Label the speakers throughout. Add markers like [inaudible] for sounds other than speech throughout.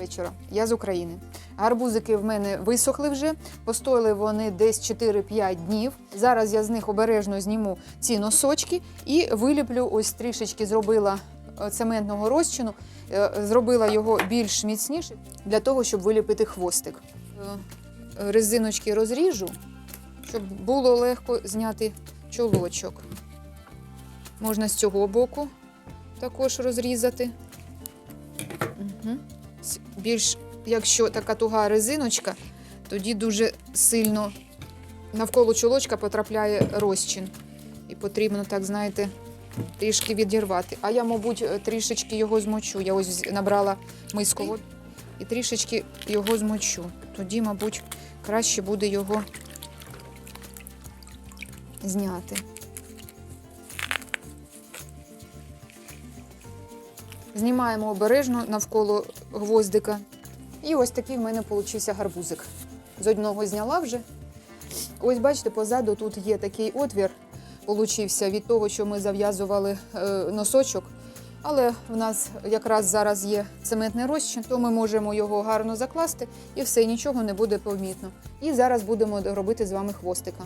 Speaker 1: вечора. Я з України. Гарбузики в мене висохли вже, постояли вони десь 4-5 днів. Зараз я з них обережно зніму ці носочки і виліплю ось трішечки зробила е, цементного розчину, е, зробила його більш міцніше для того, щоб виліпити хвостик. Е, Резиночки розріжу, щоб було легко зняти чолочок. Можна з цього боку також розрізати. Угу. Більш, якщо така туга резиночка, тоді дуже сильно навколо чолочка потрапляє розчин. І потрібно, так знаєте, трішки відірвати. А я, мабуть, трішечки його змочу. Я ось набрала миску води і трішечки його змочу. Тоді, мабуть, краще буде його зняти. Знімаємо обережно навколо гвоздика. І ось такий в мене получився гарбузик. З одного зняла вже. Ось бачите, позаду тут є такий отвір, получився від того, що ми зав'язували е, носочок. Але в нас якраз зараз є цементний розчин, то ми можемо його гарно закласти і все, нічого не буде помітно. І зараз будемо робити з вами хвостика.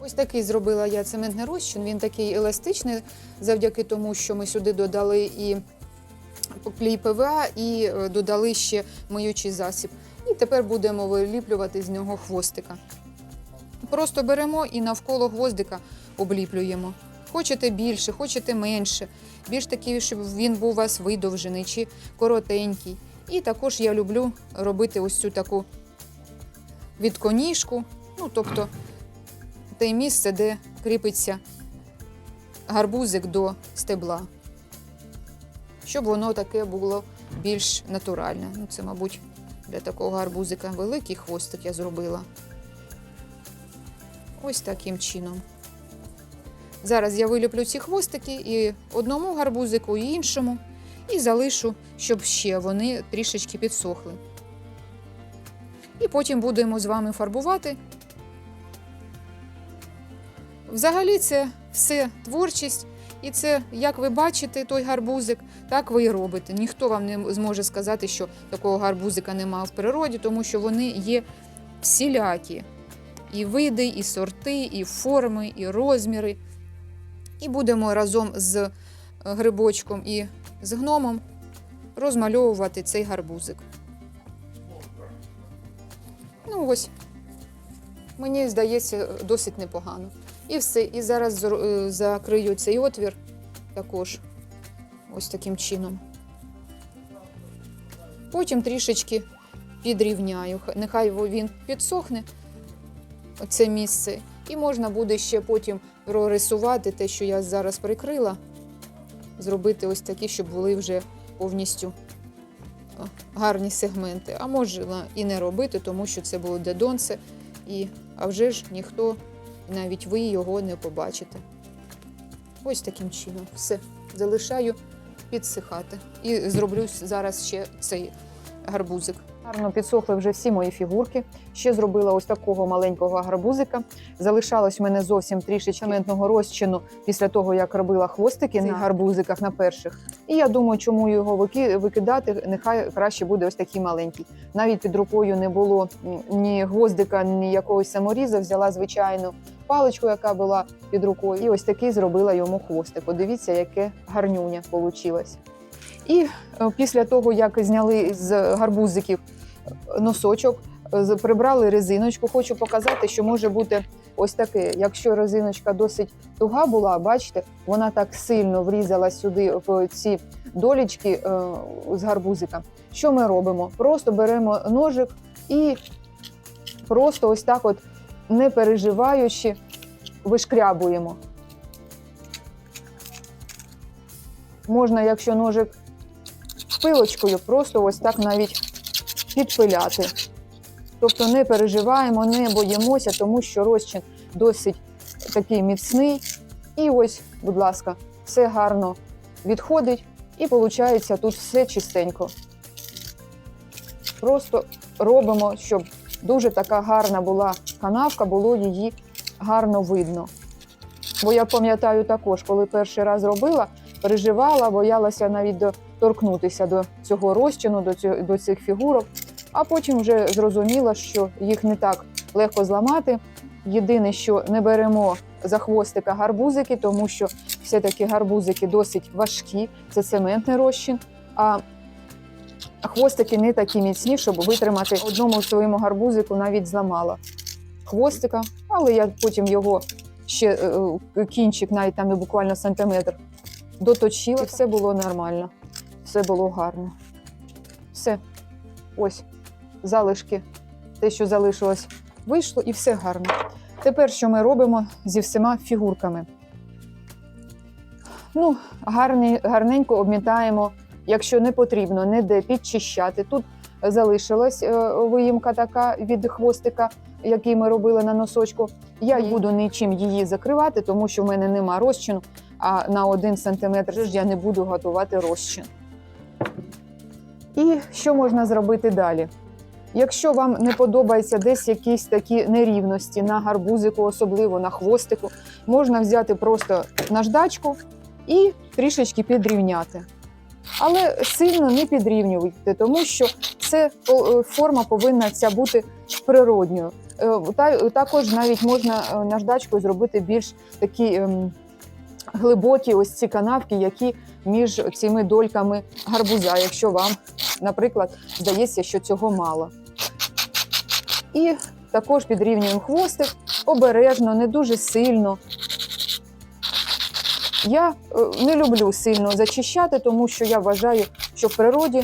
Speaker 1: Ось такий зробила я цементний розчин. Він такий еластичний, завдяки тому, що ми сюди додали і клей ПВА і е, додали ще миючий засіб. І тепер будемо виліплювати з нього хвостика. Просто беремо і навколо гвоздика обліплюємо. Хочете більше, хочете менше. Більш такий, щоб він був у вас видовжений чи коротенький. І також я люблю робити ось цю таку відконіжку, ну тобто те місце, де кріпиться гарбузик до стебла щоб воно таке було більш натуральне. Ну, це, мабуть, для такого гарбузика великий хвостик я зробила. Ось таким чином. Зараз я виліплю ці хвостики і одному гарбузику, і іншому, і залишу, щоб ще вони трішечки підсохли. І потім будемо з вами фарбувати. Взагалі, це все творчість. І це, як ви бачите, той гарбузик, так ви і робите. Ніхто вам не зможе сказати, що такого гарбузика немає в природі, тому що вони є всілякі. І види, і сорти, і форми, і розміри. І будемо разом з грибочком і з гномом розмальовувати цей гарбузик. Ну ось, мені здається, досить непогано. І все. І зараз е, закрию цей отвір також ось таким чином. Потім трішечки підрівняю. Нехай він підсохне, це місце. І можна буде ще потім прорисувати те, що я зараз прикрила, зробити ось такі, щоб були вже повністю гарні сегменти. А можна і не робити, тому що це було дедонце, і, а вже ж ніхто навіть ви його не побачите. Ось таким чином. Все. Залишаю підсихати. І зроблю зараз ще цей гарбузик. Гарно підсохли вже всі мої фігурки. Ще зробила ось такого маленького гарбузика. Залишалось в мене зовсім трішечки ментного розчину після того, як робила хвостики на гарбузиках на перших. І я думаю, чому його викидати, нехай краще буде ось такий маленький. Навіть під рукою не було ні гвоздика, ні якогось саморіза. Взяла звичайну паличку, яка була під рукою. І ось такий зробила йому хвостик. Подивіться, яке гарнюня вийшло. І е, після того, як зняли з гарбузиків е, носочок, е, прибрали резиночку, хочу показати, що може бути ось таке. Якщо резиночка досить туга була, бачите, вона так сильно врізалась сюди в ці долічки з гарбузика. Що ми робимо? Просто беремо ножик і просто ось так, от не переживаючи, вишкрябуємо. Можна, якщо ножик пилочкою, просто ось так навіть підпиляти. Тобто не переживаємо, не боїмося, тому що розчин досить такий міцний. І ось, будь ласка, все гарно відходить, і виходить тут все чистенько. Просто робимо, щоб дуже така гарна була канавка, було її гарно видно. Бо я пам'ятаю також, коли перший раз робила, переживала, боялася навіть до торкнутися до цього розчину, до, цього, до цих фігурок. А потім вже зрозуміла, що їх не так легко зламати. Єдине, що не беремо за хвостика гарбузики, тому що все-таки гарбузики досить важкі, це цементний розчин. А хвостики не такі міцні, щоб витримати одному своєму гарбузику навіть зламала хвостика, але я потім його ще е, кінчик, навіть там буквально сантиметр, доточила. І все було нормально, все було гарно. Все, ось залишки, те, що залишилось, вийшло, і все гарно. Тепер що ми робимо зі всіма фігурками? Ну, гарні, гарненько обмітаємо, якщо не потрібно, ніде підчищати. Тут залишилась е, виїмка така від хвостика, який ми робили на носочку. Я буду нічим її закривати, тому що в мене нема розчину, а на один сантиметр ж я не буду готувати розчин. І що можна зробити далі? Якщо вам не подобається десь якісь такі нерівності на гарбузику, особливо на хвостику, можна взяти просто наждачку і трішечки підрівняти. Але сильно не підрівнюйте, тому що це е, форма повинна ця бути природньою. Е, Та, також навіть можна е, наждачкою зробити більш такі ем, глибокі ось ці канавки, які між цими дольками гарбуза, якщо вам, наприклад, здається, що цього мало. І також підрівнюємо хвостик обережно, не дуже сильно. Я е, не люблю сильно зачищати, тому що я вважаю, що в природі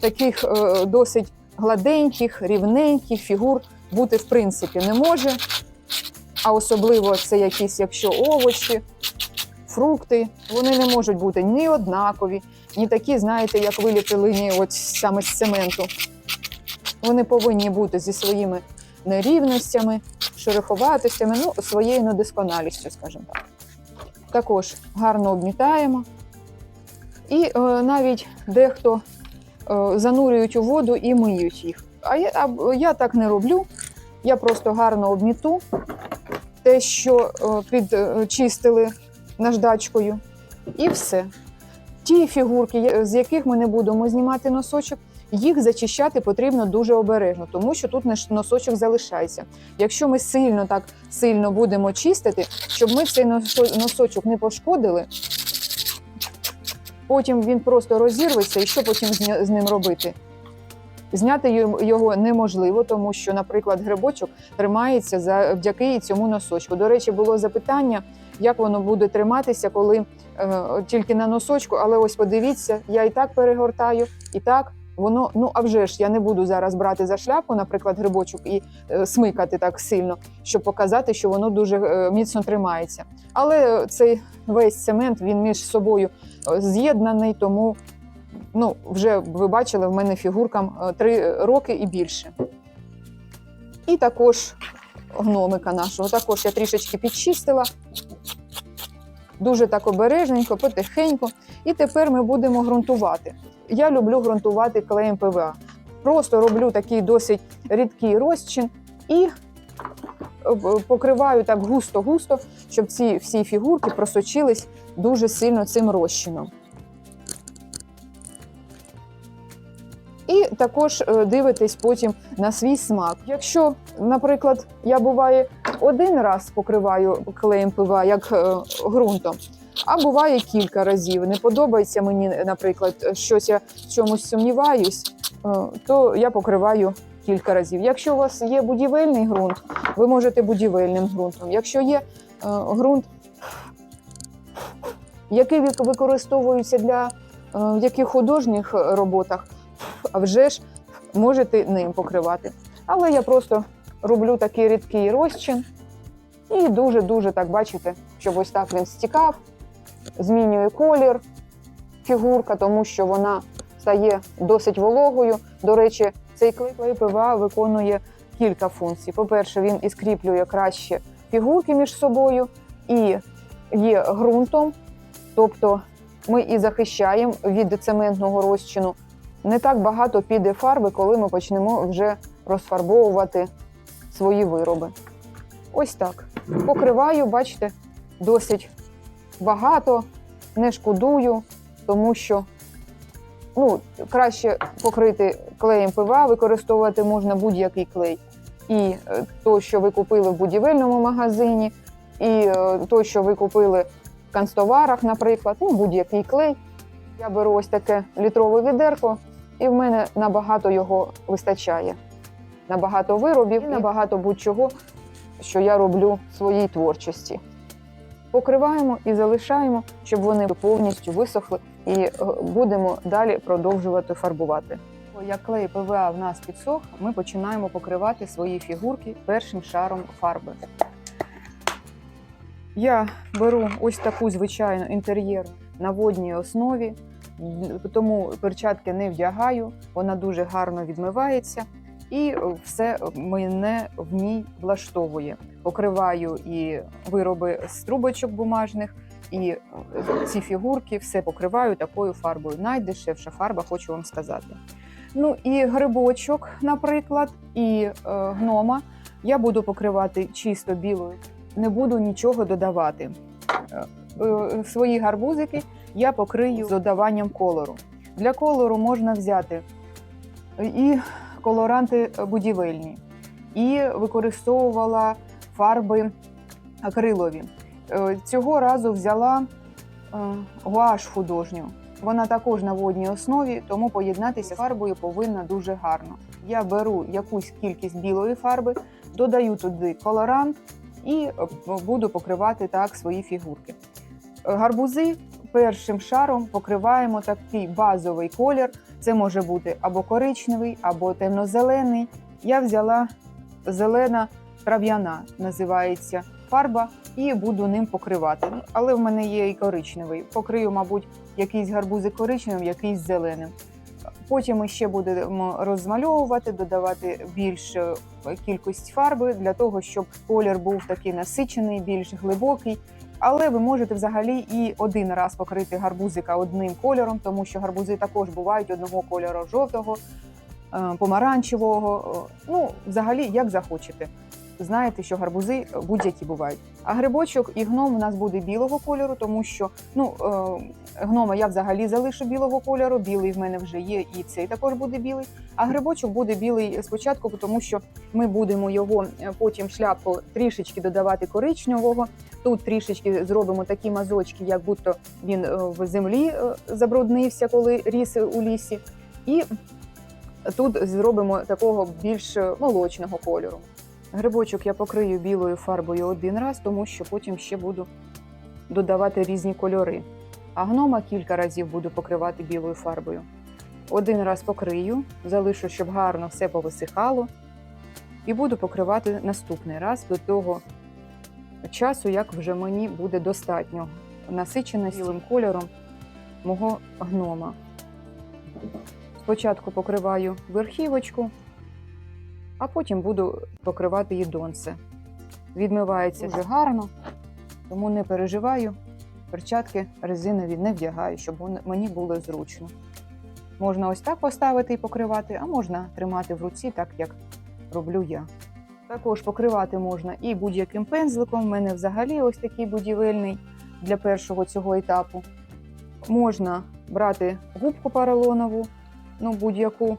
Speaker 1: таких е, досить гладеньких, рівненьких фігур бути в принципі не може. А особливо це якісь, якщо овочі, фрукти, вони не можуть бути ні однакові, ні такі, знаєте, як виліпили от саме з цементу. Вони повинні бути зі своїми нерівностями, шероховатостями, ну, своєю недосконалістю, скажімо так. Також гарно обмітаємо. І е, навіть дехто е, занурюють у воду і миють їх. А я, а я так не роблю. Я просто гарно обміту те, що е, підчистили наждачкою, і все. Ті фігурки, з яких ми не будемо знімати носочок, їх зачищати потрібно дуже обережно, тому що тут носочок залишається. Якщо ми сильно так сильно будемо чистити, щоб ми цей носочок не пошкодили, потім він просто розірветься, і що потім з ним робити? Зняти його неможливо, тому що, наприклад, грибочок тримається завдяки цьому носочку. До речі, було запитання, як воно буде триматися, коли е, тільки на носочку. Але ось подивіться, я і так перегортаю, і так воно. Ну а вже ж я не буду зараз брати за шляпу, наприклад, грибочок і е, смикати так сильно, щоб показати, що воно дуже е, міцно тримається. Але цей весь цемент він між собою е, з'єднаний, тому ну вже ви бачили, в мене фігуркам е, три роки і більше. І також гномика нашого. Також я трішечки підчистила. Дуже так обережненько, потихеньку. І тепер ми будемо ґрунтувати. Я люблю ґрунтувати клеєм ПВА. Просто роблю такий досить рідкий розчин і е, покриваю так густо-густо, щоб ці всі фігурки просочились дуже сильно цим розчином. І також е, дивитесь потім на свій смак. Якщо, наприклад, я буває один раз покриваю клеєм пива як е, ґрунтом, а буває кілька разів. Не подобається мені, наприклад, щось я в чомусь сумніваюсь, е, то я покриваю кілька разів. Якщо у вас є будівельний ґрунт, ви можете будівельним ґрунтом. Якщо є ґрунт, який вик- використовується для в яких художніх роботах, а вже ж можете ним покривати. Але я просто роблю такий рідкий розчин і дуже-дуже так бачите, щоб ось так він стікав, змінює колір фігурка, тому що вона стає досить вологою. До речі, цей клей ПВА виконує кілька функцій. По-перше, він і скріплює краще фігурки між собою і є ґрунтом, тобто ми і захищаємо від цементного розчину. Не так багато піде фарби, коли ми почнемо вже розфарбовувати свої вироби. Ось так. Покриваю, бачите, досить багато, не шкодую, тому що ну, краще покрити клеєм ПВА, використовувати можна будь-який клей. І е, то, що ви купили в будівельному магазині, і е, то, що ви купили в канцтоварах, наприклад, ну, будь-який клей. Я беру ось таке літрове відерко, і в мене набагато його вистачає. Набагато виробів і набагато будь-чого, що я роблю в своїй творчості. Покриваємо і залишаємо, щоб вони повністю висохли, і е, будемо далі продовжувати фарбувати. Як клей ПВА в нас підсох, ми починаємо покривати свої фігурки першим шаром фарби. Я беру ось таку звичайну інтер'єр на водній основі, тому перчатки не вдягаю, вона дуже гарно відмивається і все мене в ній влаштовує. Покриваю і вироби з трубочок бумажних, і ці фігурки все покриваю такою фарбою. Найдешевша фарба, хочу вам сказати. Ну і грибочок, наприклад, і е, гнома я буду покривати чисто білою, не буду нічого додавати. Е, е, свої гарбузики я покрию додаванням колору. Для колору можна взяти і колоранти будівельні, і використовувала фарби акрилові. Е, Цього разу взяла е, гуаш художню. Вона також на водній основі, тому поєднатися з фарбою повинна дуже гарно. Я беру якусь кількість білої фарби, додаю туди колорант і е, буду покривати так свої фігурки. Е, Гарбузи першим шаром покриваємо такий базовий колір. Це може бути або коричневий, або темно-зелений. Я взяла зелена трав'яна, називається фарба, і буду ним покривати. Але в мене є і коричневий. Покрию, мабуть, якийсь гарбузик коричневим, якийсь зеленим. Потім ми ще будемо розмальовувати, додавати більш кількість фарби для того, щоб колір був такий насичений, більш глибокий. Але ви можете взагалі і один раз покрити гарбузика одним кольором, тому що гарбузи також бувають одного кольору жовтого, е, помаранчевого. е, Ну, взагалі, як захочете. Знаєте, що гарбузи будь-які бувають. А грибочок і гном у нас буде білого кольору, тому що ну е, гнома я взагалі залишу білого кольору. Білий в мене вже є, і цей також буде білий. А грибочок буде білий спочатку, тому що ми будемо його е, потім шляпку трішечки додавати коричневого. Тут трішечки зробимо такі мазочки, як будто він е, в землі е, забруднився, коли ріс у лісі. І тут зробимо такого більш молочного кольору. Грибочок я покрию білою фарбою один раз, тому що потім ще буду додавати різні кольори. А гнома кілька разів буду покривати білою фарбою. Один раз покрию, залишу, щоб гарно все повисихало, і буду покривати наступний раз до того часу, як вже мені буде достатньо насичено білим кольором мого гнома. Спочатку покриваю верхівочку, а потім буду покривати її донце. Відмивається дуже гарно, тому не переживаю. Перчатки резинові не вдягаю, щоб мені було зручно. Можна ось так поставити і покривати, а можна тримати в руці, так як роблю я. Також покривати можна і будь-яким пензликом. У мене взагалі ось такий будівельний для першого цього етапу. Можна брати губку поролонову, ну будь-яку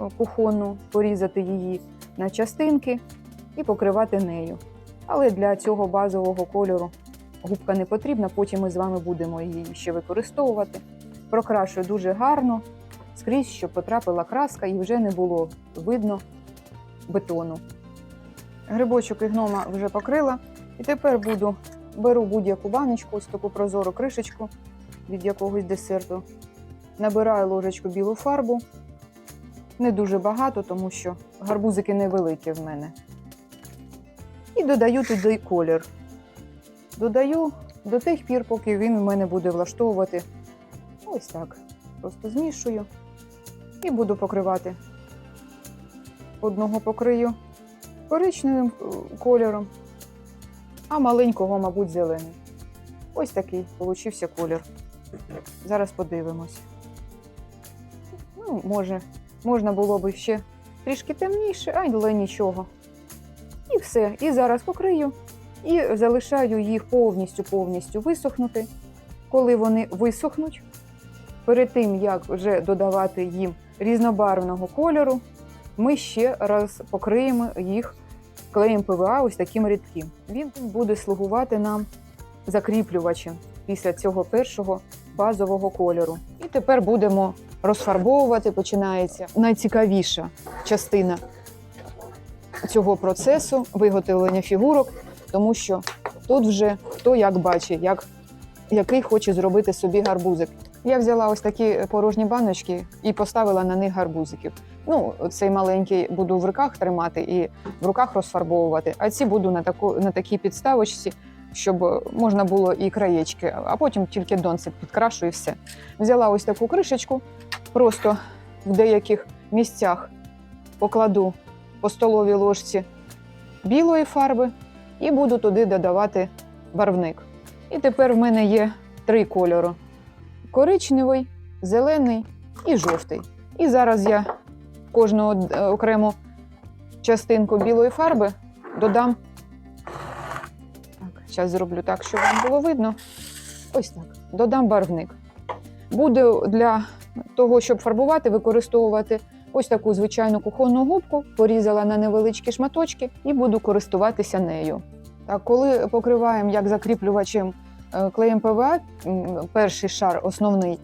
Speaker 1: е, кухонну, порізати її на частинки і покривати нею. Але для цього базового кольору губка не потрібна, потім ми з вами будемо її ще використовувати. Прокрашую дуже гарно, скрізь, щоб потрапила краска і вже не було видно бетону. Грибочок і гнома вже покрила. І тепер буду беру будь-яку баночку, ось таку прозору кришечку від якогось десерту. Набираю ложечку білу фарбу. Не дуже багато, тому що гарбузики невеликі в мене. І додаю туди колір. Додаю до тих пір, поки він в мене буде влаштовувати. Ось так. Просто змішую і буду покривати. Одного покрию коричневим кольором, а маленького, мабуть, зелений. Ось такий получився колір. Зараз подивимось. Ну, може, можна було б ще трішки темніше, але нічого. І все. І зараз покрию і залишаю їх повністю повністю висохнути. Коли вони висохнуть, Перед тим, як вже додавати їм різнобарвного кольору, ми ще раз покриємо їх клеєм ПВА ось таким рідким. Він буде слугувати нам закріплювачем після цього першого базового кольору. І тепер будемо розфарбовувати. Починається найцікавіша частина цього процесу виготовлення фігурок, тому що тут вже хто як бачить, як, який хоче зробити собі гарбузик. Я взяла ось такі порожні баночки і поставила на них гарбузиків. Ну, цей маленький буду в руках тримати і в руках розфарбовувати, а ці буду на таку на такій підставочці, щоб можна було і краєчки, а потім тільки донцик підкрашу і все. Взяла ось таку кришечку, просто в деяких місцях покладу по столовій ложці білої фарби і буду туди додавати барвник. І тепер в мене є три кольори: коричневий, зелений і жовтий. І зараз я кожну е, окрему частинку білої фарби додам. Так, зараз зроблю так, щоб вам було видно. Ось так. Додам барвник. Буду для того, щоб фарбувати, використовувати ось таку звичайну кухонну губку, порізала на невеличкі шматочки і буду користуватися нею. Так, коли покриваємо як закріплювачем е, клеєм ПВА, перший шар основний,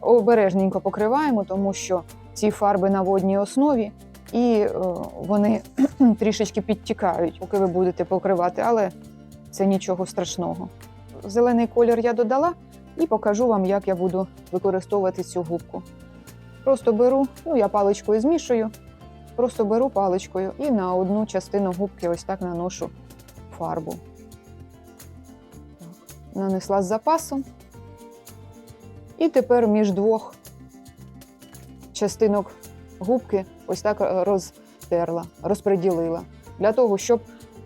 Speaker 1: обережненько покриваємо, тому що ці фарби на водній основі, і е, вони [clears throat] трішечки підтікають, поки ви будете покривати, але це нічого страшного. Зелений колір я додала і покажу вам, як я буду використовувати цю губку. Просто беру, ну я паличкою змішую, просто беру паличкою і на одну частину губки ось так наношу фарбу. Нанесла з запасом. І тепер між двох частинок губки ось так е, розтерла, розподілила. Для того, щоб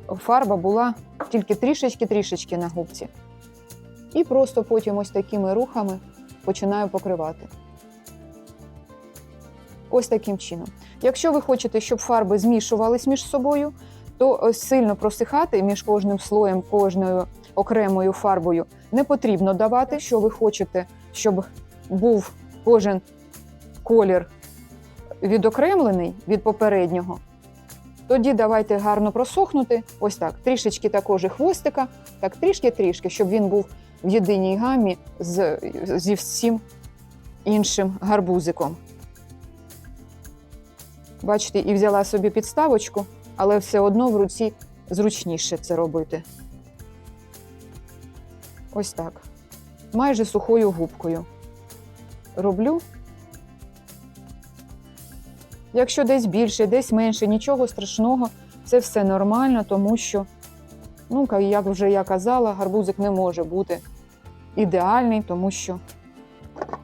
Speaker 1: фарба була тільки трішечки-трішечки на губці. І просто потім ось такими рухами починаю покривати. Ось таким чином. Якщо ви хочете, щоб фарби змішувались між собою, то сильно просихати між кожним слоєм, кожною окремою фарбою не потрібно давати. Що ви хочете, щоб був кожен колір відокремлений від попереднього, тоді давайте гарно просохнути. Ось так. Трішечки також і хвостика, так трішки-трішки, щоб він був в єдиній гамі з, зі всім іншим гарбузиком. Бачите, і взяла собі підставочку, але все одно в руці зручніше це робити. Ось так. Майже сухою губкою. Роблю. Якщо десь більше, десь менше, нічого страшного, це все нормально, тому що, ну, як вже я казала, гарбузик не може бути ідеальний, тому що,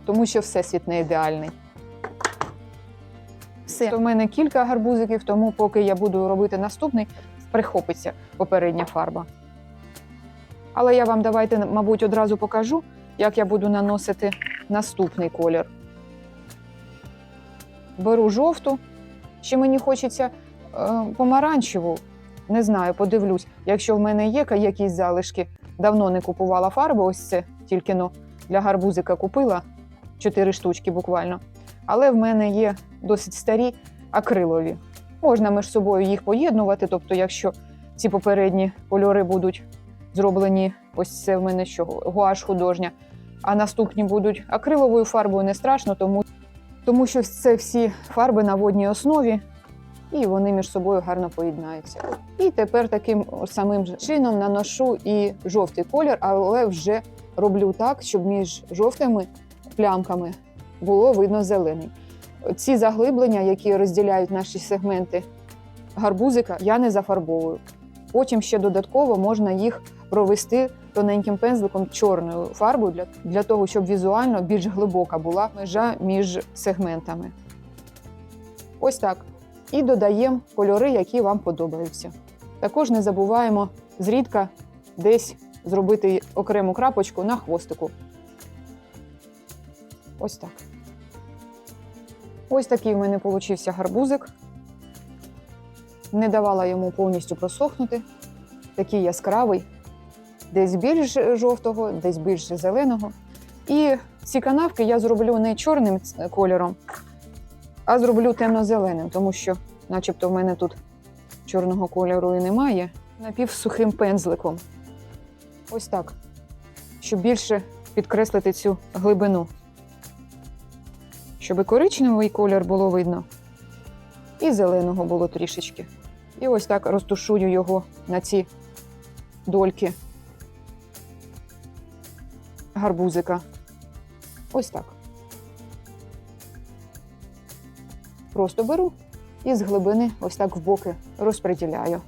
Speaker 1: тому що всесвіт не ідеальний. Все. У мене кілька гарбузиків, тому поки я буду робити наступний, прихопиться попередня фарба. Але я вам давайте, мабуть, одразу покажу, як я буду наносити наступний колір. Беру жовту, ще мені хочеться е, помаранчеву. Не знаю, подивлюсь. Якщо в мене є якісь залишки, давно не купувала фарби, ось це тільки но для гарбузика купила чотири штучки буквально. Але в мене є досить старі акрилові. Можна між собою їх поєднувати. Тобто, якщо ці попередні кольори будуть зроблені, ось це в мене що гуаш художня, а наступні будуть акриловою фарбою, не страшно, тому, тому що це всі фарби на водній основі, і вони між собою гарно поєднаються. І тепер таким самим чином наношу і жовтий колір, але вже роблю так, щоб між жовтими плямками було видно зелений. Ці заглиблення, які розділяють наші сегменти гарбузика, я не зафарбовую. Потім ще додатково можна їх провести тоненьким пензликом чорною фарбою для, для того, щоб візуально більш глибока була межа між сегментами. Ось так. І додаємо кольори, які вам подобаються. Також не забуваємо зрідка десь зробити окрему крапочку на хвостику. Ось так. Ось такий в мене получився гарбузик. Не давала йому повністю просохнути. Такий яскравий, десь більш жовтого, десь більш зеленого. І Ці канавки я зроблю не чорним кольором, а зроблю темно-зеленим, тому що, начебто, в мене тут чорного кольору і немає. Напівсухим пензликом. Ось так. Щоб більше підкреслити цю глибину. Щоб коричневий колір було видно, і зеленого було трішечки. І ось так розтушую його на ці дольки гарбузика. Ось так. Просто беру і з глибини ось так в боки розподіляю.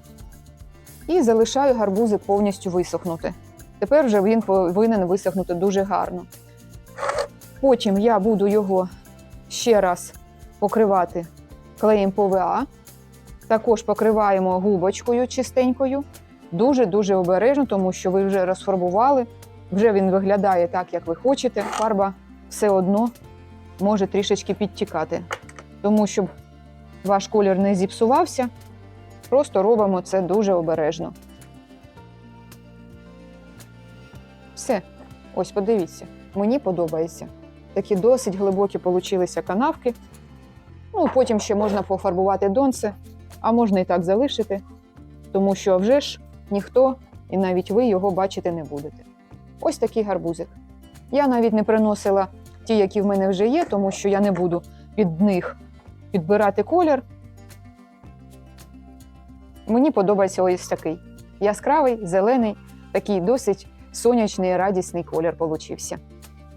Speaker 1: І залишаю гарбузик повністю висохнути. Тепер вже він повинен висохнути дуже гарно. Потім я буду його ще раз покривати клеєм ПВА. Також покриваємо губочкою чистенькою. Дуже-дуже обережно, тому що ви вже розфарбували, вже він виглядає так, як ви хочете. Фарба все одно може трішечки підтікати. Тому щоб ваш колір не зіпсувався, просто робимо це дуже обережно. Все, ось подивіться, мені подобається. Такі досить глибокі получилися канавки. Ну, потім ще можна пофарбувати донце, а можна і так залишити, тому що вже ж ніхто і навіть ви його бачити не будете. Ось такий гарбузик. Я навіть не приносила ті, які в мене вже є, тому що я не буду під них підбирати колір. Мені подобається ось такий яскравий, зелений, такий досить сонячний, радісний колір получився.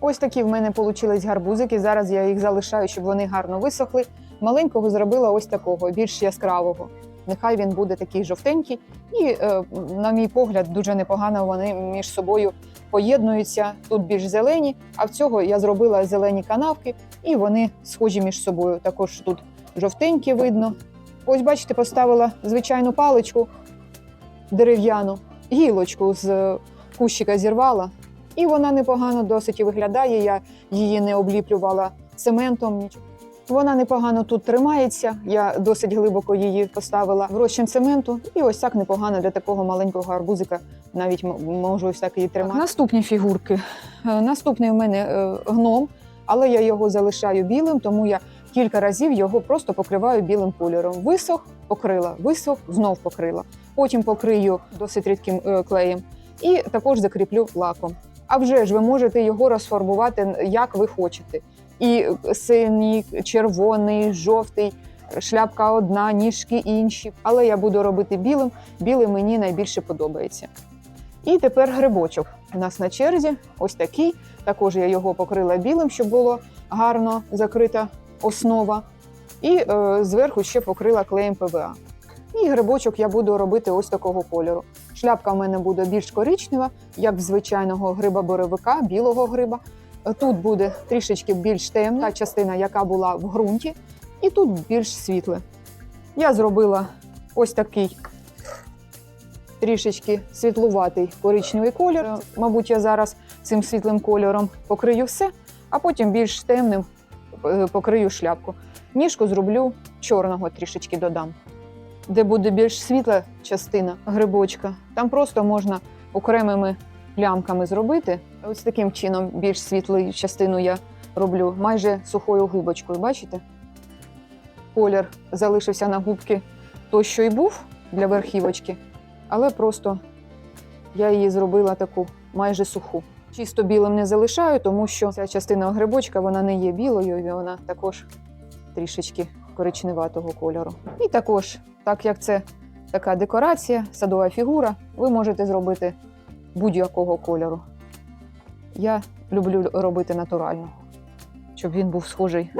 Speaker 1: Ось такі в мене получились гарбузики. Зараз я їх залишаю, щоб вони гарно висохли. Маленького зробила ось такого, більш яскравого. Нехай він буде такий жовтенький, і, е, на мій погляд, дуже непогано вони між собою поєднуються. Тут більш зелені, а в цього я зробила зелені канавки, і вони схожі між собою. Також тут жовтенькі видно. Ось, бачите, поставила звичайну паличку дерев'яну, гілочку з е, кущика зірвала, і вона непогано досить виглядає. Я її не обліплювала цементом. Вона непогано тут тримається. Я досить глибоко її поставила в розчин цементу, і ось так непогано для такого маленького арбузика навіть можу ось так її тримати. наступні фігурки. Е, Наступний у мене е, гном, але я його залишаю білим, тому я кілька разів його просто покриваю білим кольором. Висох, покрила, висох, знов покрила. Потім покрию досить рідким е, клеєм і також закріплю лаком. А вже ж ви можете його розфарбувати як ви хочете. І синій, червоний, жовтий, шляпка одна, ніжки інші. Але я буду робити білим. Білий мені найбільше подобається. І тепер грибочок. У нас на черзі ось такий. Також я його покрила білим, щоб було гарно закрита основа. І е, зверху ще покрила клеєм ПВА. І грибочок я буду робити ось такого кольору. Шляпка в мене буде більш коричнева, як в звичайного гриба-боровика, білого гриба. Тут буде трішечки більш темна та частина, яка була в ґрунті, і тут більш світле. Я зробила ось такий трішечки світлуватий коричневий колір. Мабуть, я зараз цим світлим кольором покрию все, а потім більш темним е, покрию шляпку. Ніжку зроблю чорного трішечки додам. Де буде більш світла частина грибочка, там просто можна окремими плямками зробити. Ось таким чином більш світлу частину я роблю майже сухою губочкою. Бачите? Колір залишився на губки той, що й був для верхівочки, але просто я її зробила таку майже суху. Чисто білим не залишаю, тому що ця частина грибочка вона не є білою, і вона також трішечки коричневатого кольору. І також, так як це така декорація, садова фігура, ви можете зробити будь-якого кольору. Я люблю робити натурально, щоб він був схожий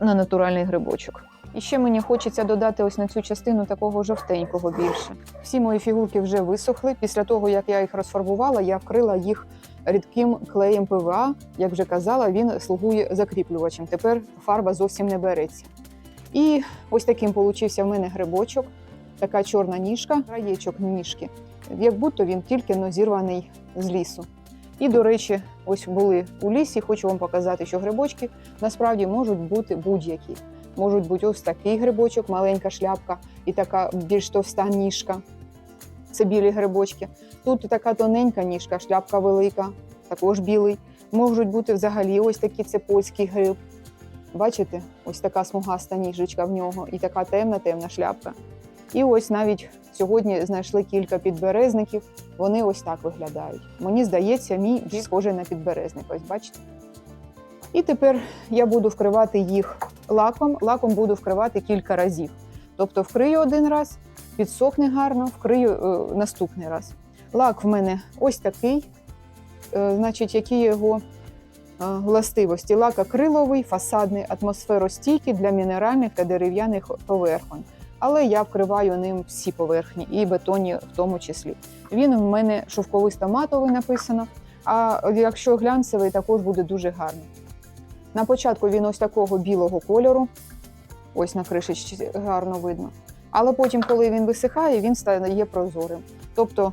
Speaker 1: на натуральний грибочок. І ще мені хочеться додати ось на цю частину такого жовтенького більше. Всі мої фігурки вже висохли. Після того, як я їх розфарбувала, я вкрила їх рідким клеєм ПВА. Як вже казала, він слугує закріплювачем. Тепер фарба зовсім не береться. І ось таким получився в мене грибочок, така чорна ніжка, краєчок ніжки, як будто він тільки но зірваний з лісу. І, до речі, ось були у лісі. Хочу вам показати, що грибочки насправді можуть бути будь-які. Можуть бути ось такий грибочок, маленька шляпка і така більш товста ніжка. Це білі грибочки. Тут така тоненька ніжка, шляпка велика, також білий. Можуть бути взагалі ось такі це польський гриб. Бачите, ось така смугаста ніжечка в нього і така темна, темна шляпка. І ось навіть сьогодні знайшли кілька підберезників. Вони ось так виглядають. Мені здається, мій більш схожий на підберезник. Ось бачите. І тепер я буду вкривати їх лаком. Лаком буду вкривати кілька разів. Тобто вкрию один раз, підсохне гарно, вкрию е, наступний раз. Лак в мене ось такий. Е, значить, які його е, властивості? Лак акриловий, фасадний, атмосферостійкий для мінеральних та дерев'яних поверхонь. Але я вкриваю ним всі поверхні, і бетонні в тому числі. Він в мене шовковисто матовий написано. А якщо глянцевий, також буде дуже гарно. На початку він ось такого білого кольору, ось на кришечці гарно видно. Але потім, коли він висихає, він стає прозорим. Тобто,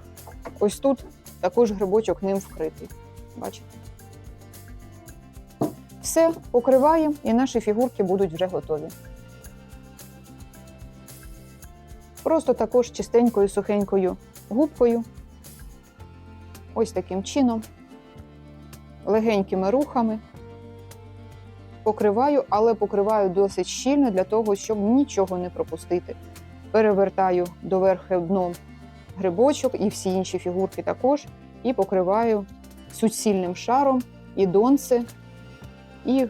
Speaker 1: ось тут також грибочок ним вкритий. Бачите? Все, покриваємо, і наші фігурки будуть вже готові. Просто також чистенькою сухенькою губкою. Ось таким чином, легенькими рухами. Покриваю, але покриваю досить щільно для того, щоб нічого не пропустити. Перевертаю доверхи дном грибочок і всі інші фігурки також. І покриваю суцільним шаром і донце, і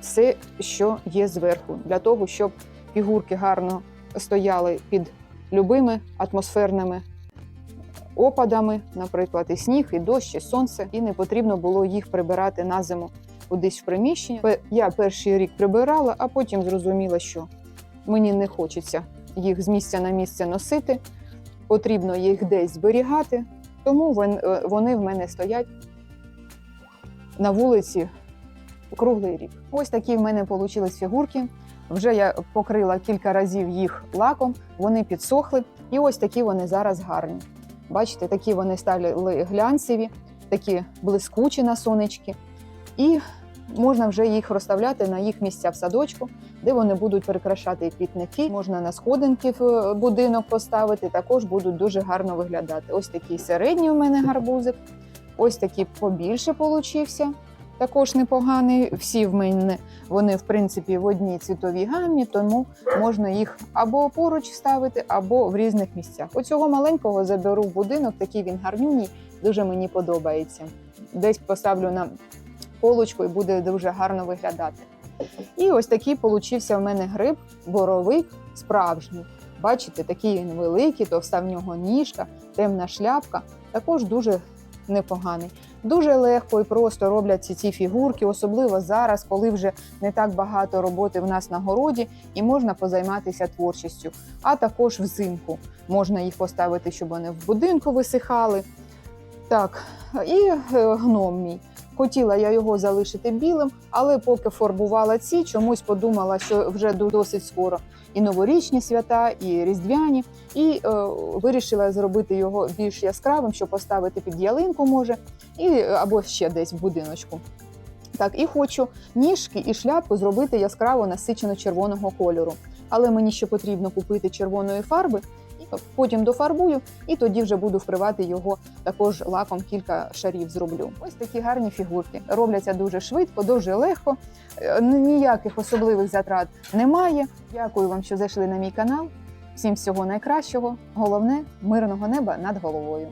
Speaker 1: все, що є зверху, для того, щоб фігурки гарно стояли під любими атмосферними опадами, наприклад, і сніг, і дощ, і сонце, і не потрібно було їх прибирати на зиму кудись в приміщення. Я перший рік прибирала, а потім зрозуміла, що мені не хочеться їх з місця на місце носити, потрібно їх десь зберігати, тому е, вони в мене стоять на вулиці круглий рік. Ось такі в мене вийшли фігурки. Вже я покрила кілька разів їх лаком, вони підсохли, і ось такі вони зараз гарні. Бачите, такі вони стали глянцеві, такі блискучі на сонечки. І можна вже їх розставляти на їх місця в садочку, де вони будуть прикрашати квітники. Можна на сходинки в е, будинок поставити, також будуть дуже гарно виглядати. Ось такий середній у мене гарбузик, ось такий побільше получився. Також непоганий. Всі в мене вони, в принципі, в одній цвітовій гамі, тому можна їх або поруч ставити, або в різних місцях. Оцього маленького заберу в будинок, такий він гарнюній, дуже мені подобається. Десь поставлю на полочку і буде дуже гарно виглядати. І ось такий получився в мене гриб, боровик справжній. Бачите, такий він великий, товста в нього ніжка, темна шляпка. Також дуже непоганий. Дуже легко і просто робляться ці фігурки, особливо зараз, коли вже не так багато роботи в нас на городі, і можна позайматися творчістю. А також взимку можна їх поставити, щоб вони в будинку висихали. Так, і е, гном мій. Хотіла я його залишити білим, але поки фарбувала ці, чомусь подумала, що вже досить скоро і новорічні свята, і різдвяні, і е, вирішила зробити його більш яскравим, щоб поставити під ялинку, може, і е, або ще десь в будиночку. Так, і хочу ніжки і шляпку зробити яскраво насичено червоного кольору. Але мені ще потрібно купити червоної фарби, і потім дофарбую, і тоді вже буду вкривати його також лаком кілька шарів зроблю. Ось такі гарні фігурки. Робляться дуже швидко, дуже легко. Е, Ніяких особливих затрат немає. Дякую вам, що зайшли на мій канал. Всім всього найкращого. Головне мирного неба над головою.